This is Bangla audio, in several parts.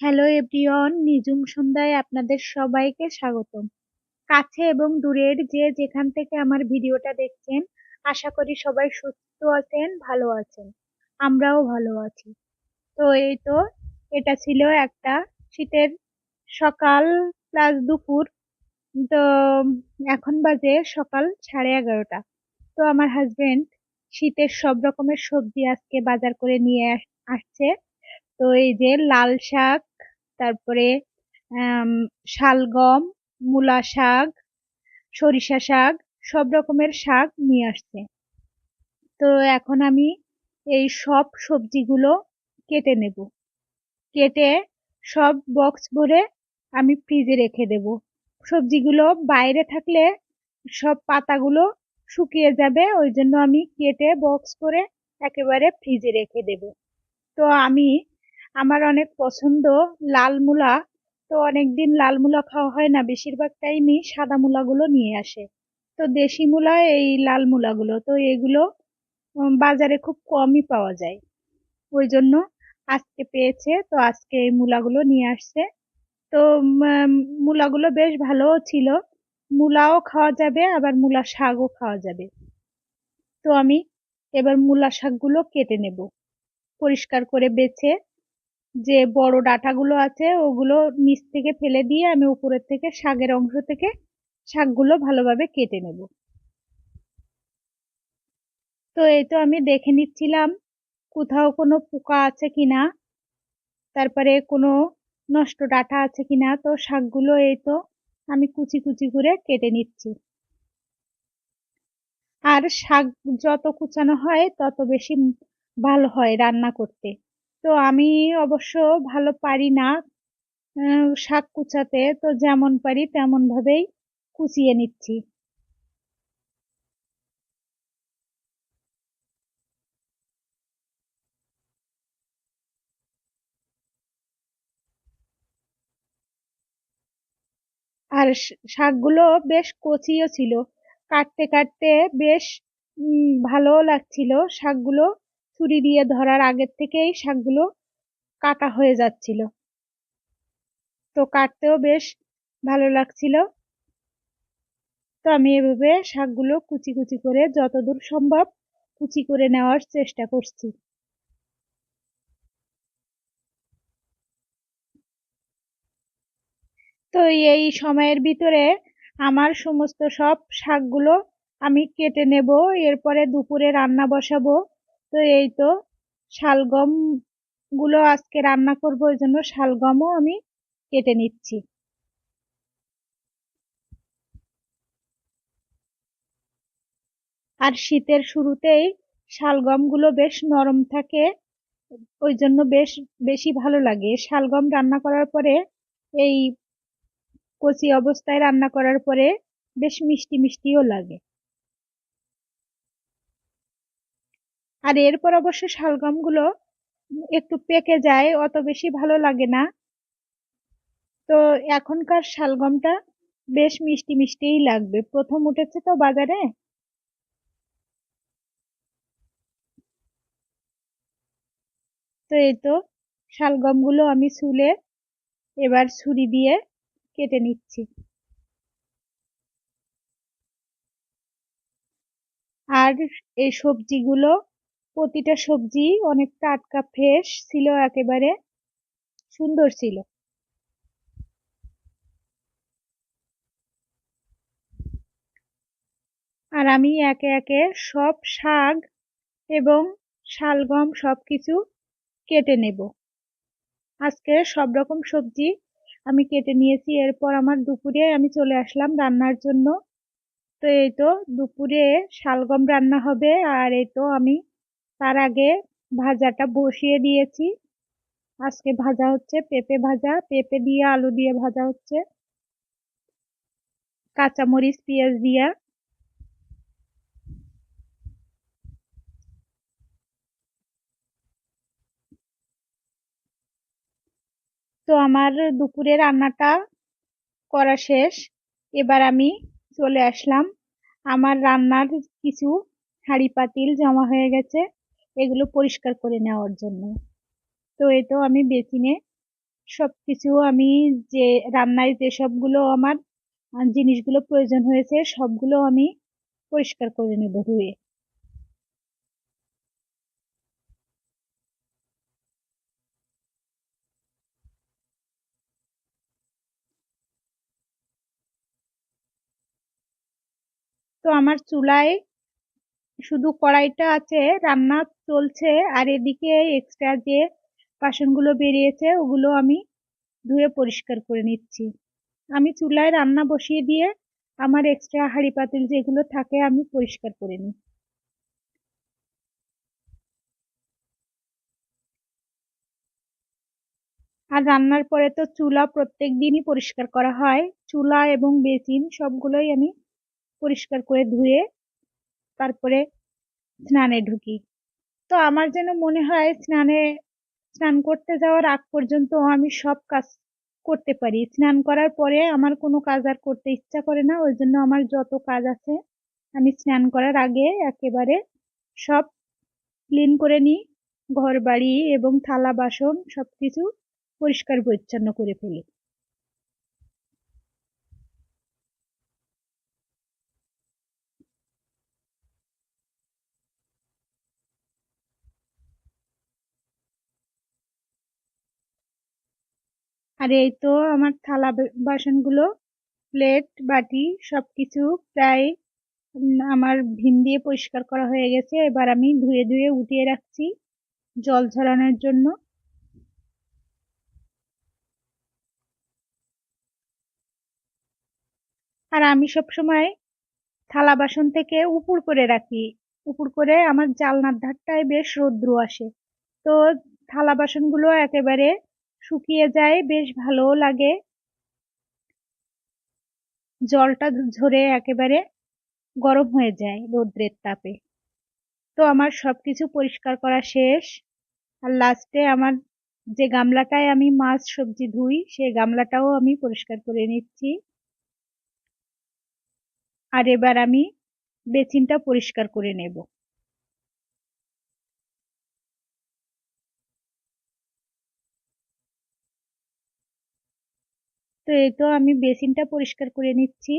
হ্যালো এভরিওয়ান নিজুম সন্ধ্যায় আপনাদের সবাইকে স্বাগতম। কাছে এবং দূরের যে যেখান থেকে আমার ভিডিওটা দেখছেন, আশা করি সবাই সুস্থ আছেন, ভালো আছেন। আমরাও ভালো আছি। তো এই তো, এটা ছিল একটা শীতের সকাল প্লাস দুপুর। তো এখন বাজে সকাল সাড়ে এগারোটা। তো আমার হাজবেন্ড শীতের সব রকমের সবজি আজকে বাজার করে নিয়ে আসছে। তো এই যে লাল শাক তারপরে শালগম, মূলা শাক, সরিষা শাক, সব রকমের শাক নিয়ে আসছে। তো এখন আমি এই সব সবজিগুলো কেটে নেব। কেটে সব বক্স ভরে আমি ফ্রিজে রেখে দেব। সবজিগুলো বাইরে থাকলে সব পাতাগুলো শুকিয়ে যাবে, ওই জন্য আমি কেটে বক্স করে একেবারে ফ্রিজে রেখে দেব। তো আমি আমার অনেক পছন্দ লাল মূলা। তো অনেকদিন লাল মূলা খাওয়া হয় না, বেশিরভাগ টাইমই সাদা মূলাগুলো নিয়ে আসে। তো দেশি মূলা, এই লাল মূলাগুলো। তো এগুলো বাজারে খুব কমই পাওয়া যায়। ওই জন্য আজকে পেয়েছে, তো আজকে এই মূলাগুলো নিয়ে আসছে। তো মূলাগুলো বেশ ভালোও ছিল। মূলাও খাওয়া যাবে, আবার মূলা শাকও খাওয়া যাবে। তো আমি এবার মূলা শাকগুলো কেটে নেব। পরিষ্কার করে বেছে যে বড় ডাঁটাগুলো আছে ওগুলো নিচ থেকে ফেলে দিয়ে আমি উপরের থেকে শাকের অংশ থেকে শাকগুলো ভালোভাবে কেটে নেব। তো এই তো আমি দেখে নিচ্ছিলাম কোথাও কোনো পোকা আছে কিনা, তারপরে কোনো নষ্ট ডাটা আছে কিনা, তো শাকগুলো এই তো আমি কুচি কুচি করে কেটে নিচ্ছি। আর শাক যত কুচানো হয় তত বেশি ভালো হয় রান্না করতে। তো আমি অবশ্য ভালো পারি না শাক কুচাতে, তো যেমন পারি তেমন ভাবেই কুচিয়ে নিচ্ছি। আর শাকগুলো বেশ কচিও ছিল, কাটতে কাটতে বেশ ভালোও লাগছিল শাকগুলো। ছুরি দিয়ে ধরার আগের থেকেই শাকগুলো কাটা হয়ে যাচ্ছিল। তো কাটতেও বেশ ভালো লাগছিল। তো আমি এভাবে শাকগুলো কুচি কুচি করে যতদূর সম্ভব কুচি করে নেওয়ার চেষ্টা করছি। তো এই সময়ের ভিতরে আমার সমস্ত সব শাকগুলো আমি কেটে নেব, এরপরে দুপুরে রান্না বসাবো তো এই তো শালগমগুলো আজকে রান্না করব, ওই জন্য শালগমও আমি কেটে নিচ্ছি। আর শীতের শুরুতেই শালগমগুলো বেশ নরম থাকে, ওই জন্য বেশ, বেশি ভালো লাগে। শালগম রান্না করার পরে, এই কচি অবস্থায় রান্না করার পরে বেশ মিষ্টি মিষ্টিও লাগে। আর এরপর অবশ্য শালগমগুলো একটু পেকে যায়, অত বেশি ভালো লাগে না। তো এখনকার শালগমটা বেশ মিষ্টি মিষ্টিই লাগবে। প্রথম উঠেছে তো বাজারে? তো এই তো শালগমগুলো আমি চুলে এবার ছুরি দিয়ে কেটে নিচ্ছি। আর এই সবজিগুলো প্রতিটা সবজি অনেক টাটকা ফ্রেশ ছিল, একেবারে সুন্দর ছিল। আর আমি একে একে সব শাক এবং শালগম সব কিছু কেটে নেব। আজকে সব রকম সবজি আমি কেটে নিয়েছি, এরপর আমার দুপুরে আমি চলে আসলাম রান্নার জন্য। তো এই তো দুপুরে শালগম রান্না হবে, আর এই তো আমি তার আগে ভাজাটা বসিয়ে দিয়েছি। আজকে ভাজা হচ্ছে পেঁপে ভাজা। পেঁপে দিয়ে আলু দিয়ে ভাজা হচ্ছে। কাঁচামরিচ, পেঁয়াজ দিয়া। তো আমার দুপুরে রান্নাটা করা শেষ। এবার আমি চলে আসলাম। আমার রান্নার কিছু হাঁড়ি পাতিল জমা হয়ে গেছে। এগুলো পরিষ্কার করে নেওয়ার জন্য। তো তো আমি বেসিনে সবকিছু আমি যে রান্নায় যে সবগুলো আমার জিনিসগুলো প্রয়োজন হয়েছে, সবগুলো আমি পরিষ্কার করে নেব ধুয়ে। তো আমার চুলায় শুধু কড়াইটা আছে, রান্না চলছে, আর এদিকে এক্সট্রা যে বাসনগুলো বেরিয়েছে, ওগুলো আমি ধুয়ে পরিষ্কার করে নিচ্ছি। আমি চুলায় রান্না বসিয়ে দিয়ে আমার এক্সট্রা হাঁড়ি পাতিল যেগুলো থাকে আমি পরিষ্কার করে নিই। আর রান্নার পরে তো চুলা প্রত্যেক দিনই পরিষ্কার করা হয়। চুলা এবং বেসিন সবগুলোই আমি পরিষ্কার করে ধুয়ে তারপরে স্নানে ঢুকি। তো আমার যেন মনে হয় স্নানে, স্নান করতে যাওয়ার আগ পর্যন্ত আমি সব কাজ করতে পারি। স্নান করার পরে আমার কোনো কাজ আর করতে ইচ্ছা করে না, ওই জন্য আমার যত কাজ আছে আমি স্নান করার আগে একেবারে সব ক্লিন করে নিই ঘর বাড়ি এবং থালা, বাসন সব কিছু পরিষ্কার পরিচ্ছন্ন করে ফেলি। আর এই তো আমার থালা বাসনগুলো প্লেট বাটি, সবকিছু প্রায় আমার ভিম দিয়ে পরিষ্কার করা হয়ে গেছে। এবার আমি ধুয়ে ধুয়ে উঠিয়ে রাখছি জল ঝরানোর জন্য। আর আমি সব সময় থালা বাসন থেকে উপর করে রাখি। উপর করে আমার জালনার ধারটায় বেশ রৌদ্র আসে। তো থালা বাসনগুলো একেবারে শুকিয়ে যায়, বেশ ভালোও লাগে। জলটা ঝরে একেবারে গরম হয়ে যায় রৌদ্রের তাপে। তো আমার সব কিছু পরিষ্কার করা শেষ। আর লাস্টে আমার যে গামলাটায় আমি মাছ সবজি ধুই সেই গামলাটাও আমি পরিষ্কার করে নিচ্ছি। আর এবার আমি বেসিনটা পরিষ্কার করে নেব। তো এই তো আমি বেসিনটা পরিষ্কার করে নিচ্ছি।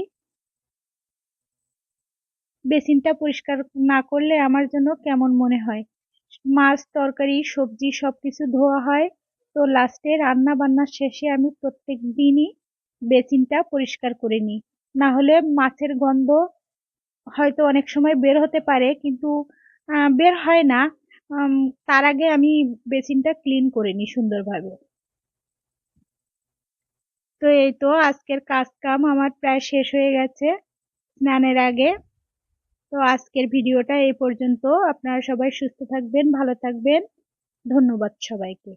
বেসিনটা পরিষ্কার না করলে আমার জন্য কেমন মনে হয়? মাছ, তরকারি, সবজি সব কিছু ধোয়া হয়। তো লাস্টে রান্না বান্নার শেষে আমি প্রত্যেক দিনই বেসিনটা পরিষ্কার করে নিই। না হলে মাছের গন্ধ হয়তো অনেক সময় বের হতে পারে, কিন্তু বের হয় না। তার আগে আমি বেসিনটা ক্লিন করে নিই সুন্দরভাবে। তো এই তো আজকের কাজ কাম আমার প্রায় শেষ হয়ে গেছে স্নানের আগে। তো আজকের ভিডিওটা এই পর্যন্ত। আপনারা সবাই সুস্থ থাকবেন, ভালো থাকবেন। ধন্যবাদ সবাইকে।